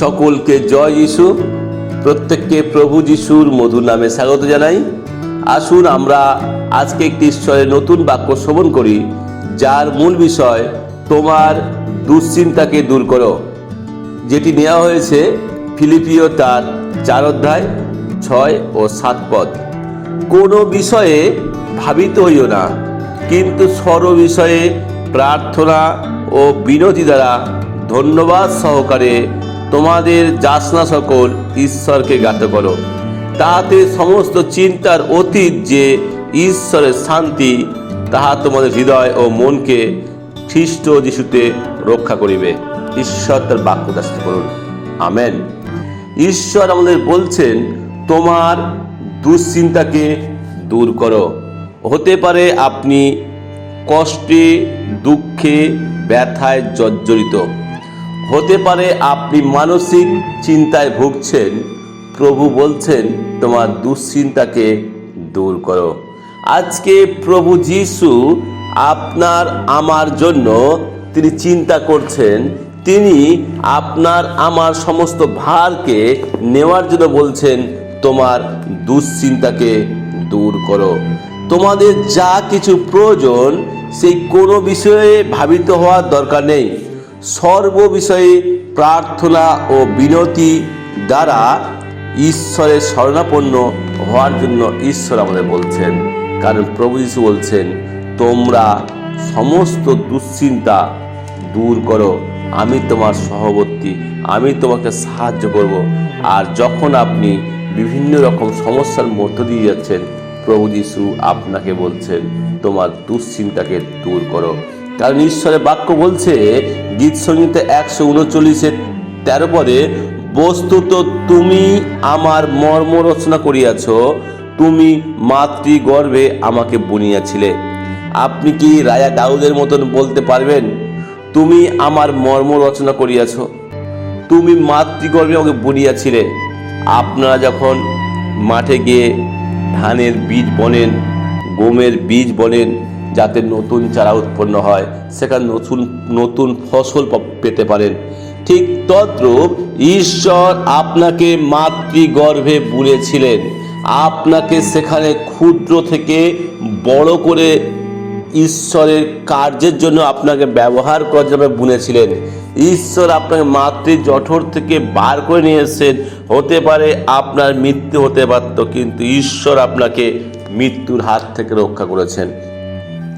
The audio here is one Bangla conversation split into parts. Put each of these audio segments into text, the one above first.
সকলকে জয় যিশু। প্রত্যেককে প্রভু যিশুর মধুর নামে স্বাগত জানাই। আসুন আমরা আজকে একটি ঈশ্বরের নতুন বাক্য শ্রবণ করি, যার মূল বিষয়, তোমার দুশ্চিন্তাকে দূর করো। যেটি নেওয়া হয়েছে ফিলিপিও তার চার অধ্যায় ছয় ও সাত পদ। কোনো বিষয়ে ভাবিত হইও না, কিন্তু সর্ব বিষয়ে প্রার্থনা ও বিনতি দ্বারা ধন্যবাদ সহকারে তোমাদের যাসনা সকল ঈশ্বরকে জ্ঞাত করো। তাহাতে সমস্ত চিন্তার অতীত যে ঈশ্বরের শান্তি, তাহা তোমাদের হৃদয় ও মনকে খ্রিস্ট যিশুতে রক্ষা করিবে। ঈশ্বর তার বাক্য দাস্ত করুন। আমেন। ঈশ্বর আমাদের বলছেন, তোমার দুশ্চিন্তাকে দূর করো। হতে পারে আপনি কষ্টে, দুঃখে, ব্যথায় জর্জরিত। হতে পারে আপনি মানসিক চিন্তায় ভুগছেন। প্রভু বলছেন, তোমার দুশ্চিন্তাকে দূর করো। আজকে প্রভু যিশু আপনার, আমার জন্য তিনি চিন্তা করছেন। তিনি আপনার, আমার সমস্ত ভারকে নেওয়ার জন্য বলছেন, তোমার দুশ্চিন্তাকে দূর করো। তোমাদের যা কিছু প্রয়োজন, সেই কোনো বিষয়ে ভাবিত হওয়ার দরকার নেই। সর্ব বিষয়ে প্রার্থনা ও বিনতি দ্বারা ঈশ্বরের শরণাপন্ন হওয়ার জন্য ঈশ্বর আমাদের বলছেন। কারণ প্রভু যিশু বলছেন, তোমরা সমস্ত দুশ্চিন্তা দূর করো। আমি তোমার সহবর্তী, আমি তোমাকে সাহায্য করব। আর যখন আপনি বিভিন্ন রকম সমস্যার মধ্য দিয়ে যাচ্ছেন, প্রভু যিশু আপনাকে বলছেন, তোমার দুশ্চিন্তাকে দূর করো। কারণ ঈশ্বরের বাক্য বলছে, গীত সঙ্গীতে একশো উনচল্লিশের তেরো পদে, বস্তুত তুমি আমার মর্ম রচনা করিয়াছ, তুমি মাতৃগর্ভে আমাকে বুনিয়াছিলে। আপনি কি রাজা দাউদের মতন বলতে পারবেন? তুমি আমার মর্ম রচনা করিয়াছ, তুমি মাতৃগর্ভে আমাকে বুনিয়াছিলে। আপনারা যখন মাঠে গিয়ে ধানের বীজ বনেন, গমের বীজ বনেন যাতে নতুন চারা উৎপন্ন হয়, সেখানে নতুন নতুন ফসল পেতে পারেন। ঠিক তদ্রূপ ঈশ্বর আপনাকে মাতৃগর্ভে বুনেছিলেন আপনাকে সেখানে ক্ষুদ্র থেকে বড় করে ঈশ্বরের কার্যের জন্য আপনাকে ব্যবহার করার জন্য বুনেছিলেন। ঈশ্বর আপনাকে মাতৃ জঠর থেকে বার করে নিয়ে এসেছেন। হতে পারে আপনার মৃত্যু হতে পারত, কিন্তু ঈশ্বর আপনাকে মৃত্যুর হাত থেকে রক্ষা করেছেন।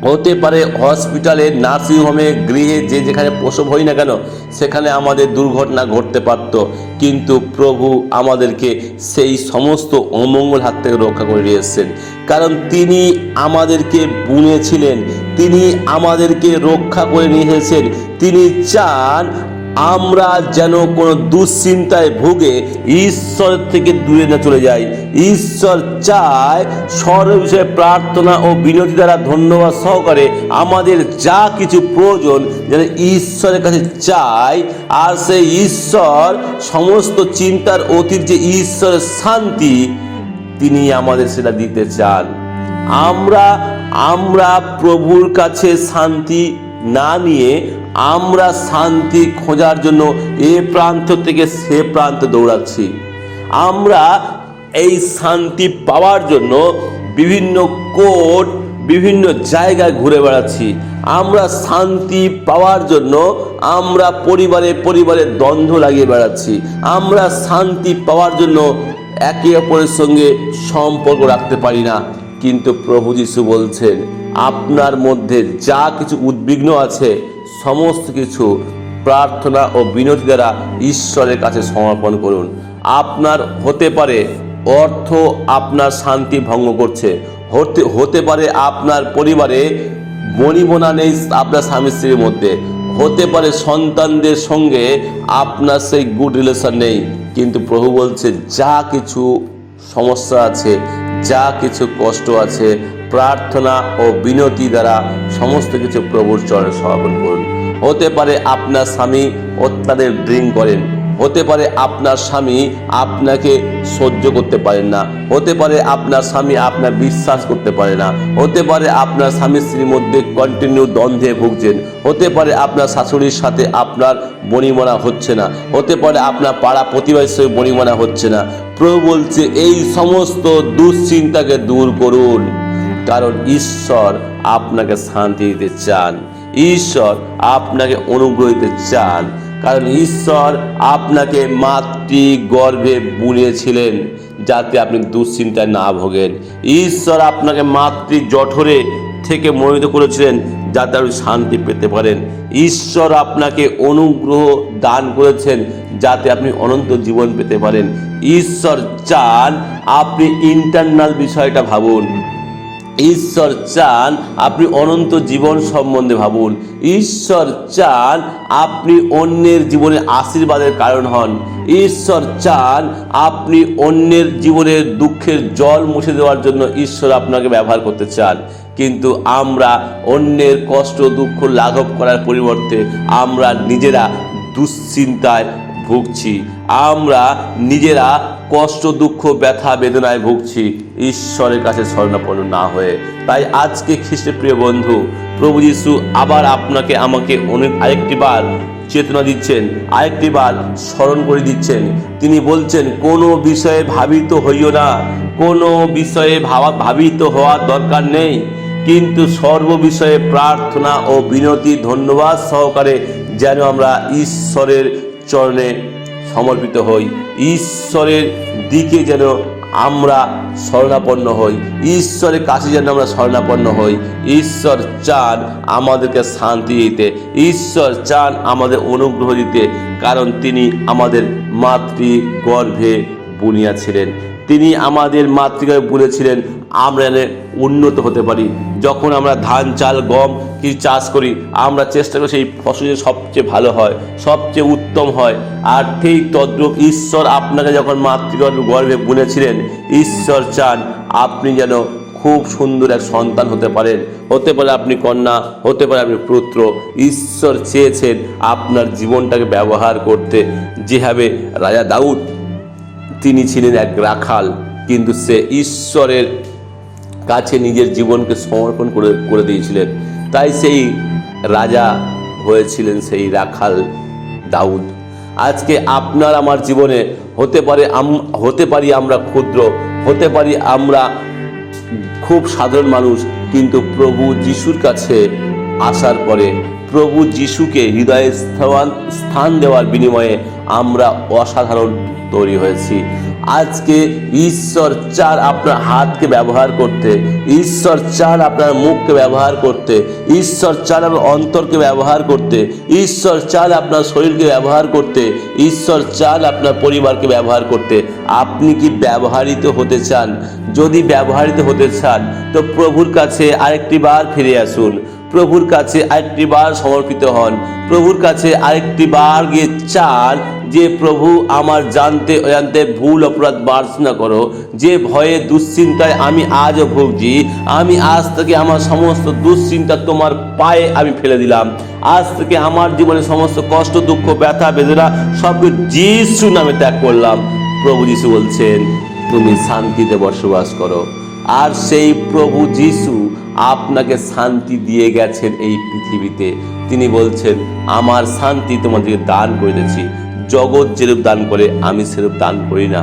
হতে পারে হসপিটালে, নার্সিং হোমে, গৃহে, যে যেখানে প্রসব হই না কেন, সেখানে আমাদের দুর্ঘটনা ঘটতে পারত। কিন্তু প্রভু আমাদেরকে সেই সমস্ত অমঙ্গল হাত থেকে রক্ষা করে এসেছেন। কারণ তিনি আমাদেরকে বুনেছিলেন, তিনি আমাদেরকে রক্ষা করে নিয়ে এসেছেন। তিনি চান আমরা যেন কোনো দুশ্চিন্তায় ভুগে ঈশ্বর থেকে দূরে না চলে যাই। ঈশ্বর চায় সর্ব বিষয়ে প্রার্থনা ও বিনতি দ্বারা ধন্যবাদ সহকারে আমাদের যা কিছু প্রয়োজন যেন ঈশ্বরের কাছে চাই। আর সেই ঈশ্বর, সমস্ত চিন্তার অতীত যে ঈশ্বরের শান্তি, তিনি আমাদের সেটা দিতে চান। আমরা আমরা প্রভুর কাছে শান্তি না নিয়ে আমরা শান্তি খোঁজার জন্য এ প্রান্ত থেকে সে প্রান্ত দৌড়াচ্ছি। আমরা এই শান্তি পাওয়ার জন্য বিভিন্ন কোর্ট বিভিন্ন জায়গায় ঘুরে বেড়াচ্ছি। আমরা শান্তি পাওয়ার জন্য আমরা পরিবারে পরিবারে দ্বন্দ্ব লাগিয়ে বেড়াচ্ছি। আমরা শান্তি পাওয়ার জন্য একে অপরের সঙ্গে সম্পর্ক রাখতে পারি না। কিন্তু প্রভু যিশু বলছেন, আপনার মধ্যে যা কিছু উদ্বিগ্ন আছে, সমস্ত কিছু প্রার্থনা ও বিনতি দ্বারা ঈশ্বরের কাছে সমর্পণ করুন। আপনার হতে পারে অর্থ আপনার শান্তি ভঙ্গ করছে। হতে হতে পারে আপনার পরিবারে বনিবনা নেই আপনার স্বামী স্ত্রীর মধ্যে। হতে পারে সন্তানদের সঙ্গে আপনার সেই গুড রিলেশন নেই। কিন্তু প্রভু বলছে, যা কিছু সমস্যা আছে যা কিছু কষ্ট আছে, প্রার্থনা ও বিনতি দ্বারা সমস্ত কিছু প্রভুর চরণে সমর্পণ করুন। হতে পারে আপনার স্বামী অত্যাদের ড্রিঙ্ক করেন। হতে পারে আপনার স্বামী আপনাকে সহ্য করতে পারেন না। হতে পারে আপনার স্বামী আপনার বিশ্বাস করতে পারে না। হতে পারে আপনার স্বামী স্ত্রীর মধ্যে কন্টিনিউ দ্বন্দ্বে ভুগছেন। হতে পারে আপনার শাশুড়ির সাথে আপনার বনিমনা হচ্ছে না। হতে পারে আপনার পাড়া প্রতিবেশীর সঙ্গে বনিমনা হচ্ছে না। প্রভু বলছে, এই সমস্ত দুশ্চিন্তাকে দূর করুন। কারণ ঈশ্বর আপনাকে শান্তি দিতে চান। ঈশ্বর আপনাকে অনুগ্রহ দিতে চান। কারণ ঈশ্বর আপনাকে মাতৃ গর্ভে বুনিয়েছিলেন যাতে আপনি দুশ্চিন্তায় না ভোগেন। ঈশ্বর আপনাকে মাতৃ জঠরে থেকে মোহিত করেছিলেন যাতে আপনি শান্তি পেতে পারেন। ঈশ্বর আপনাকে অনুগ্রহ দান করেছেন যাতে আপনি অনন্ত জীবন পেতে পারেন। ঈশ্বর চান আপনি ইন্টারনাল বিষয়টা ভাবুন। ঈশ্বর চান আপনি অনন্ত জীবন সম্বন্ধে ভাবুন। ঈশ্বর চান আপনি অন্যের জীবনে আশীর্বাদের কারণ হন। ঈশ্বর চান আপনি অন্যের জীবনের দুঃখের জল মুছে দেওয়ার জন্য ঈশ্বর আপনাকে ব্যবহার করতে চান। কিন্তু আমরা অন্যের কষ্ট দুঃখ লাঘব করার পরিবর্তে আমরা নিজেরা দুশ্চিন্তায় ভুগছি। আমরা নিজেরা কষ্ট, দুঃখ, ব্যথা, বেদনায় ভুগছি। ঈশ্বরের কাছে স্বর্ণাপন্ন না হয়ে। তাই আজকে খ্রিস্টের প্রিয় বন্ধু, প্রভু যিশু আবার আপনাকে আমাকে অনেক আরেকটি বার চেতনা দিচ্ছেন, আরেকটি বার স্মরণ করে দিচ্ছেন। তিনি বলছেন, কোনো বিষয়ে ভাবিত হইও না। কোনো বিষয়ে ভাবা, ভাবিত হওয়ার দরকার নেই। কিন্তু সর্ব বিষয়ে প্রার্থনা ও বিনতি, ধন্যবাদ সহকারে যেন আমরা ঈশ্বরের চরণে সমর্পিত হই। ঈশ্বরের দিকে যেন আমরা শরণাপন্ন হই। ঈশ্বরের কাছে যেন আমরা শরণাপন্ন হই। ঈশ্বর চান আমাদেরকে শান্তি দিতে। ঈশ্বর চান আমাদের অনুগ্রহ দিতে। কারণ তিনি আমাদের মাতৃ গর্ভে বুনিয়াছিলেন তিনি আমাদের মাতৃগর্ভে বলেছিলেন, আমরা উন্নত হতে পারি। যখন আমরা ধান, চাল, গম কি চাষ করি, আমরা চেষ্টা করি সেই ফসল সবচেয়ে ভালো হয়, সবচেয়ে উত্তম হয়। আর ঠিক তদ্রূপ ঈশ্বর আপনাকে যখন মাতৃগর্ভ গর্ভে বলেছিলেন ঈশ্বর চান আপনি যেন খুব সুন্দর এক সন্তান হতে পারেন। হতে পারে আপনি কন্যা, হতে পারে আপনি পুত্র। ঈশ্বর চেয়েছেন আপনার জীবনটাকে ব্যবহার করতে। যেভাবে রাজা দাউদ তিনি ছিলেন এক রাখাল, কিন্তু সে ঈশ্বরের কাছে নিজের জীবনকে সমর্পণ করে করে দিয়েছিলেন। তাই সেই রাজা হয়েছিলেন সেই রাখাল দাউদ। আজকে আপনার আমার জীবনে হতে পারে হতে পারি আমরা ক্ষুদ্র, হতে পারি আমরা খুব সাধারণ মানুষ, কিন্তু প্রভু যিশুর কাছে আসার পরে প্রভু যিশুকে হৃদয়ে স্থান দেওয়ার বিনিময়ে আমরা অসাধারণ তৈরি হয়েছি। আজকে ঈশ্বর চান আপনার হাতকে ব্যবহার করতে, ঈশ্বর চান আপনার মুখকে ব্যবহার করতে, ঈশ্বর চার আপনার অন্তরকে ব্যবহার করতে, ঈশ্বর চান আপনার শরীরকে ব্যবহার করতে, ঈশ্বর চান আপনার পরিবারকে ব্যবহার করতে, আপনি কি ব্যবহারিত হতে চান? যদি ব্যবহারিত হতে চান, তো প্রভুর কাছে আরেকটি বার ফিরে আসুন। প্রভুর কাছে আরেকটি বার সমর্পিত হন। প্রভুর কাছে আরেকটি বার গিয়ে চান যে, প্রভু, আমার জানতে অজান্তে ভুল অপরাধ বার্সনা করো। যে ভয়ে দুশ্চিন্তায় আমি আজও ভুগছি, আমি আজ থেকে আমার সমস্ত দুশ্চিন্তা তোমার পায়ে আমি ফেলে দিলাম। আজ থেকে আমার জীবনে সমস্ত কষ্ট, দুঃখ, ব্যথা, বেদনা সব যিশু নামে ত্যাগ করলাম। প্রভু যিশু বলছেন, তুমি শান্তিতে বসবাস করো। আর সেই প্রভু যিশু আপনাকে শান্তি দিয়ে গেছেন এই পৃথিবীতে। তিনি বলছেন, আমার শান্তি তোমাদেরকে দান করেছি জগৎ যেরূপ দান করে, আমি সেরূপ দান করি না।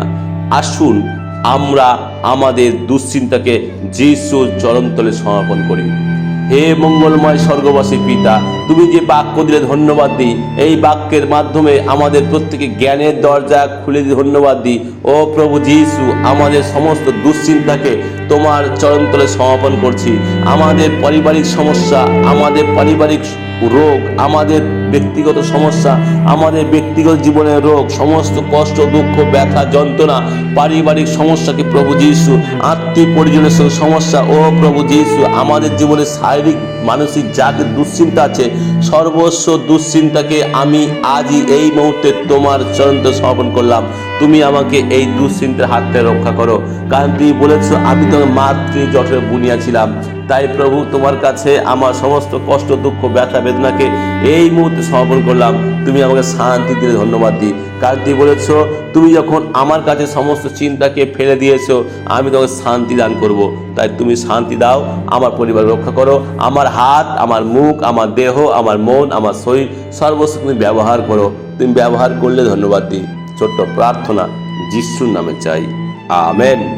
আসুন, আমরা আমাদের দুশ্চিন্তাকে যিশুর চরণতলে সমর্পণ করি। হে মঙ্গলময় স্বর্গবাসী পিতা, তুমি যে বাক্য দিলে ধন্যবাদ দিই, এই বাক্যের মাধ্যমে আমাদের প্রত্যেকে জ্ঞানের দরজা খুলে দিয়ে ধন্যবাদ দিই। ও প্রভু যিশু, আমাদের সমস্ত দুশ্চিন্তাকে তোমার চরণতলে সমাপন করছি। আমাদের পারিবারিক সমস্যা, আমাদের পারিবারিক রোগ, আমাদের ব্যক্তিগত সমস্যা, আমাদের ব্যক্তিগত জীবনের রোগ, সমস্ত কষ্ট, দুঃখ, ব্যথা, যন্ত্রণা, পারিবারিক সমস্যাকে প্রভু যিশু? আত্মীয় পরিজনের সঙ্গে সমস্যা, ও প্রভু যিশু, আমাদের জীবনে শারীরিক, মানসিক যা দুশ্চিন্তা আছে। সর্বস্ব দুশ্চিন্তাকে আমি আজই এই মুহূর্তে তোমার চরন্ত সমর্পণ করলাম। তুমি আমাকে এই দুশ্চিন্তার হাত থেকে রক্ষা করো। কারণ তুমি বলেছ, আমি তোমার মাতৃ জঠরে বুনিয়াছিলাম তাই প্রভু, তোমার কাছে আমার সমস্ত কষ্ট, দুঃখ, ব্যথা, বেদনাকে এই মুহূর্তে সমর্পণ করলাম। তুমি আমাকে শান্তি দিলে ধন্যবাদ দিই কারণ তুমি বলেছ, তুমি যখন আমার কাছে সমস্ত চিন্তাকে ফেলে দিয়েছ, আমি তোমাকে শান্তি দান করব। তাই তুমি শান্তি দাও, আমার পরিবার রক্ষা করো। আমার হাত, আমার মুখ, আমার দেহ, আমার মন, আমার শরীর, সর্বস্ব তুমি ব্যবহার করো। তুমি ব্যবহার করলে ধন্যবাদ দিই ছোট্ট প্রার্থনা, যিশুর নামে চাই। আমেন।